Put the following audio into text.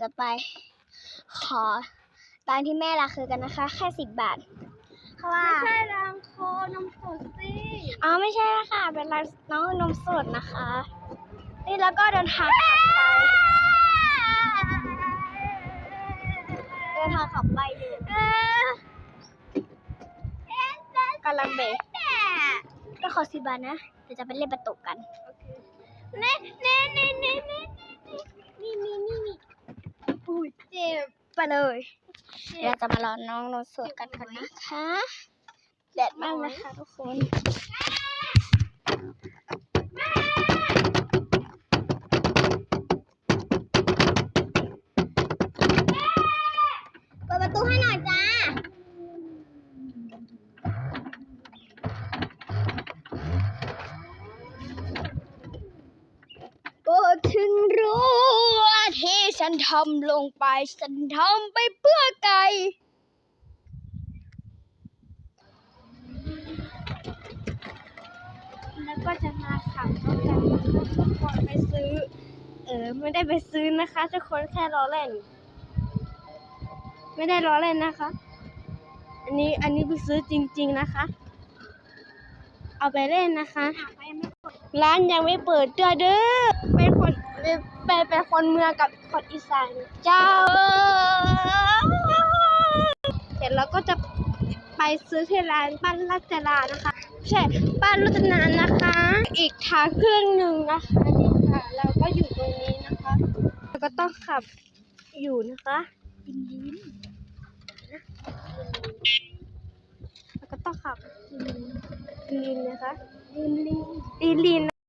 จะไป ขอตังค์ที่แม่ราคือกันนะคะ แค่สิบบาท เพราะว่าไม่ใช่รางโคนมสดสิอ๋อไม่ใช่ละค่ะ เป็นร้านน้องนมสดนะคะ นี่แล้วก็เดินทางขับไป เดินทางขับไปอยู่กำลังเบรกก็ขอสิบบาทนะเดี๋ยวจะไปเล่นประตูกันเน่เน่เน่เน่เน่นี่นี่นี่นี่อุ้ยเจ็บ ไปเลยเราจะมารอน้องนมสดกันก่อนนะคะแดดมากนะคะทุกคนเปิดประตูให้หน่อยจ้าก็ถึงรู้ ฉันทำลงไป ฉันทำไปเพื่อไก่แล้วก็จะมาขับรถกันทุกคนไปซื้อ เออ ไม่ได้ไปซื้อนะคะ ทุกคนแค่ล้อเล่น ไม่ได้ล้อเล่นนะคะ อันนี้อันนี้ไปซื้อจริง ๆนะคะ เอาไปเล่นนะคะ ร้านยังไม่เปิดเด้อเด้อเป็นคน เป็นเป็นเป็นคนเมืองกับคนอีสานเจ้าเดี๋ยวเราก็จะไปซื้อที่ร้านบ้านรัตนานะคะใช่บ้านรัตนานะคะ อีกทางเครื่องหนึ่งนะคะนี่ค่ะเราก็อยู่ตรงนี้นะคะเราก็ต้องขับอยู่นะคะดินดินแล้วก็ต้องขับดินดินนะคะดินลินดินลิน